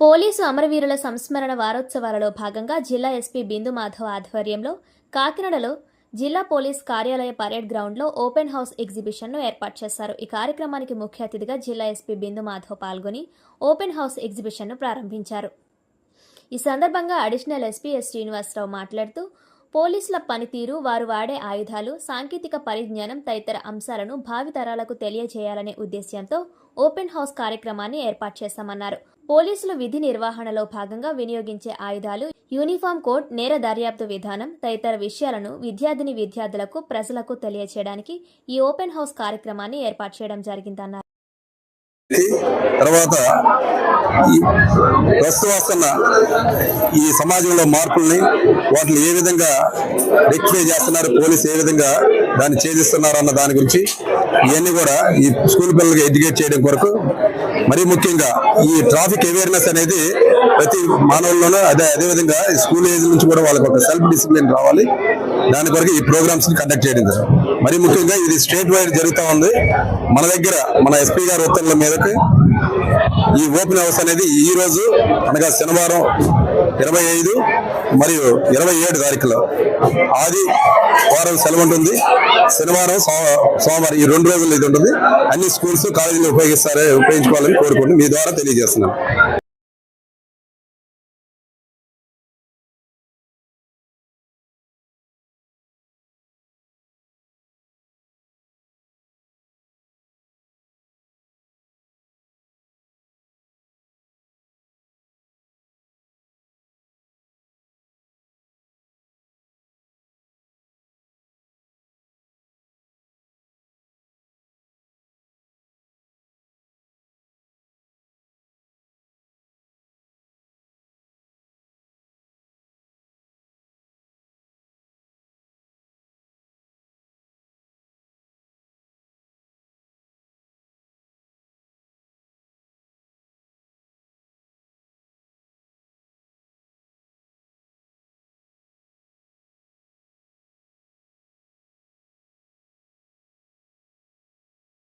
Police అమరవీరుల సంస్మరణ వారోత్సవాలలో భాగంగా జిల్లా ఎస్పీ బిందు మాధవ్ ఆధ్వర్యంలో కాకినాడలో జిల్లా పోలీస్ కార్యాలయ పరేడ్ గ్రౌండ్లో ఓపెన్ హౌస్ ఎగ్జిబిషన్ను ఏర్పాటు చేశారు. ఈ కార్యక్రమానికి ముఖ్య అతిథిగా జిల్లా ఎస్పీ బిందు మాధవ్ పాల్గొని ఓపెన్ హౌస్ ఎగ్జిబిషన్ను ప్రారంభించారు. ఈ సందర్భంగా అడిషనల్ ఎస్పీ ఎస్ శ్రీనివాసరావు మాట్లాడుతూ పోలీసుల పనితీరు వారు వాడే ఆయుధాలు సాంకేతిక పరిజ్ఞానం తదితర అంశాలను భావితరాలకు తెలియజేయాలనే ఉద్దేశ్యంతో ఓపెన్ హౌస్ కార్యక్రమాన్ని ఏర్పాటు చేశామన్నారు. పోలీసులు విధి నిర్వహణలో భాగంగా వినియోగించే ఆయుధాలు యూనిఫామ్ కోడ్ నేర దర్యాప్తు విధానం తదితర విషయాలను విద్యార్థిని విద్యార్థులకు ప్రజలకు తెలియజేయడానికి ఈ ఓపెన్ హౌస్ కార్యక్రమాన్ని ఏర్పాటు చేయడం జరిగిందన్నారు. తర్వాత ఈ ప్రస్తుతం వస్తున్న ఈ సమాజంలో మార్పుల్ని వాటిని ఏ విధంగా రెక్టిఫై చేస్తున్నారు పోలీసు ఏ విధంగా దాన్ని ఛేదిస్తున్నారు అన్న దాని గురించి ఇవన్నీ కూడా ఈ స్కూల్ పిల్లలకి ఎడ్యుకేట్ చేయడం కొరకు మరీ ముఖ్యంగా ఈ ట్రాఫిక్ అవేర్నెస్ అనేది ప్రతి మానవుల్లోనూ అదే అదే విధంగా స్కూల్ ఏజ్ నుంచి కూడా వాళ్ళకి ఒక సెల్ఫ్ డిసిప్లిన్ రావాలి. దాని కొరకు ఈ ప్రోగ్రామ్స్ని కండక్ట్ చేయడం సార్ మరీ ముఖ్యంగా ఇది స్టేట్ వైడ్ జరుగుతూ ఉంది. మన దగ్గర మన ఎస్పీ గారి ఉత్తర్వుల మీదకి ఈ ఓపెన్ హౌస్ అనేది ఈ రోజు అనగా శనివారం ఇరవై ఐదు మరియు ఇరవై ఏడు తారీఖులో. ఆది వారం సెలవు ఉంటుంది. శనివారం సో- సోమవారం ఈ రెండు రోజులు ఇది ఉంటుంది. అన్ని స్కూల్స్ కాలేజీలు ఉపయోగిస్తారే ఉపయోగించుకోవాలని కోరుకుంటూ మీ ద్వారా తెలియజేస్తున్నాను